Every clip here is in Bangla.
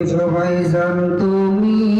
সবাই জান তুমি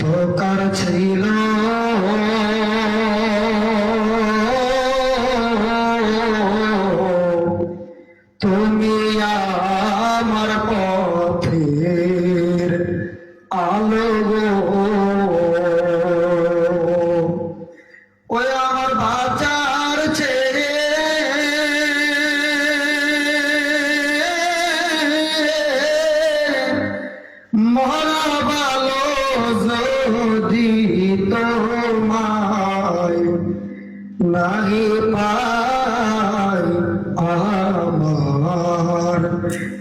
ধোকার ছিল। তুমি আমার পথের আলো ওই আমার বাজার মরা ভালো যদি তোমায় নাহি পাই আমার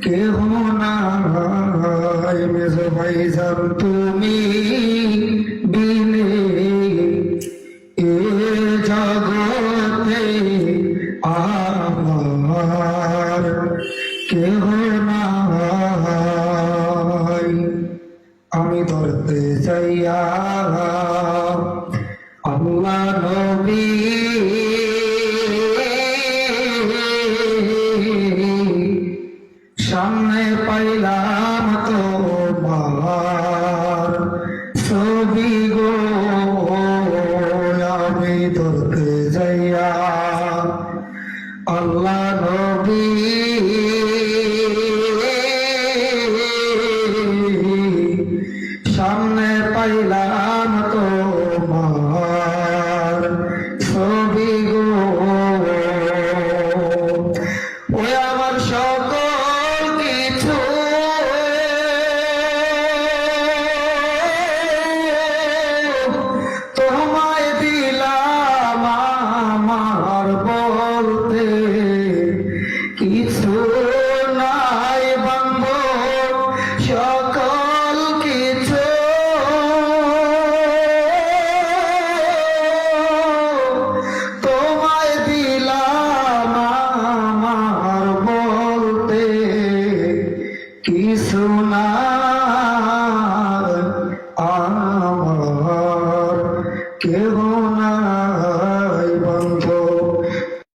কেহ নাই। মেজ ভাই যান তুমি বিনে এ জগতে আমার কেহ আমি ধরতে চাইয়া